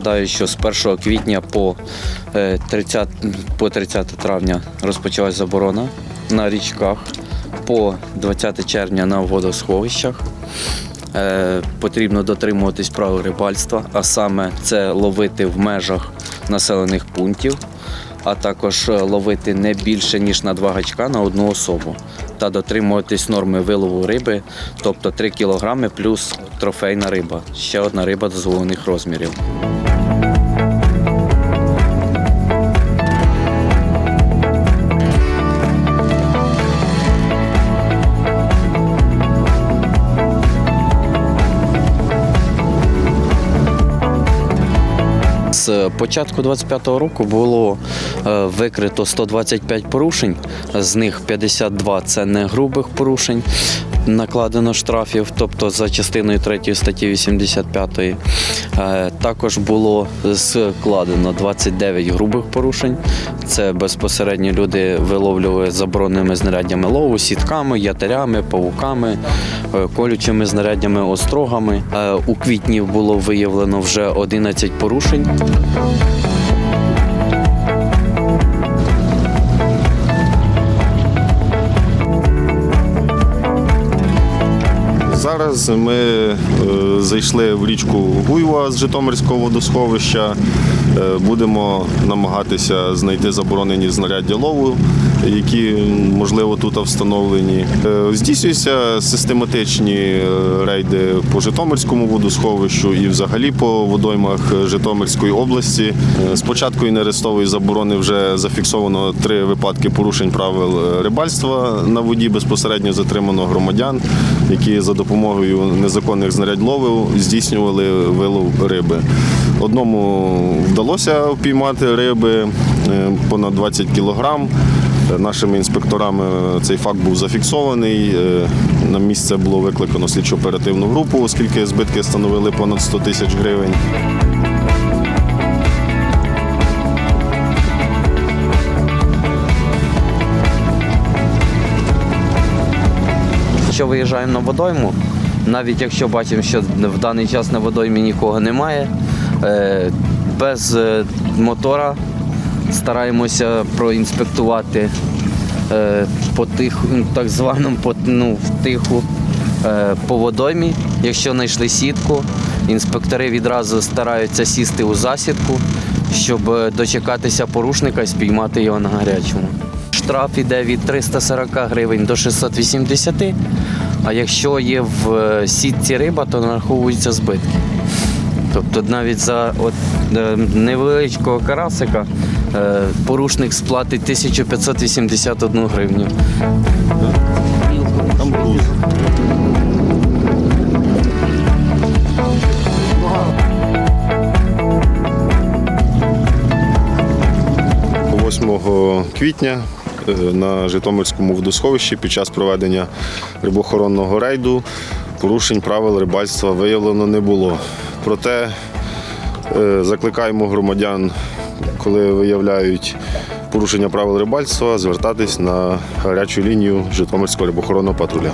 Нагадаю, що з 1 квітня по е, 30, по 30 травня розпочалась заборона на річках, по 20 червня на водосховищах. Е, Потрібно дотримуватись правил рибальства, а саме це ловити в межах населених пунктів, а також е, ловити не більше ніж на два гачка на одну особу та дотримуватись норми вилову риби, тобто 3 кг плюс трофейна риба, ще одна риба дозволених розмірів. Початку 25-го року було е, викрито 125 порушень, з них 52 – це не грубих порушень. Накладено штрафів, тобто за частиною 3 статті 85. Е, Також було складено 29 грубих порушень. Це безпосередньо люди виловлювали забороненими знаряддями лову, сітками, ятерями, павуками, е, колючими знаряддями, острогами. Е, У квітні було виявлено вже 11 порушень. Зараз ми е, зайшли в річку Гуйва з Житомирського водосховища. Е, будемо намагатися знайти заборонені знаряддя лову, які можливо тут встановлені. Е, здійснюються систематичні е, рейди по Житомирському водосховищу і взагалі по водоймах Житомирської області. Е, З початку інерестової заборони вже зафіксовано три випадки порушень правил рибальства на воді. Безпосередньо затримано громадян, які за допомогою незаконних знарядь лову здійснювали вилов риби. Одному вдалося впіймати риби е, понад 20 кілограм. Е, Нашими інспекторами цей факт був зафіксований. Е, На місце було викликано слідчо-оперативну групу, оскільки збитки становили понад 100 тисяч гривень. Якщо виїжджаємо на водойму, навіть якщо бачимо, що в даний час на водоймі нікого немає, е, без е, мотора стараємося проінспектувати е, по тиху, так званому ну, тиху е, по водоймі. Якщо знайшли сітку, інспектори відразу стараються сісти у засідку, щоб дочекатися порушника і спіймати його на гарячому. Штраф іде від 340 гривень до 680, а якщо є в сітці риба, то нараховуються збитки. Тобто навіть за от, е, невеличкого карасика е, порушник сплатить 1581 гривню. Там груз. – 8 квітня е, на Житомирському водосховищі під час проведення рибоохоронного рейду порушень правил рибальства виявлено не було. Проте е, закликаємо громадян, коли виявляють порушення правил рибальства, звертатись на гарячу лінію Житомирського рибохоронного патруля.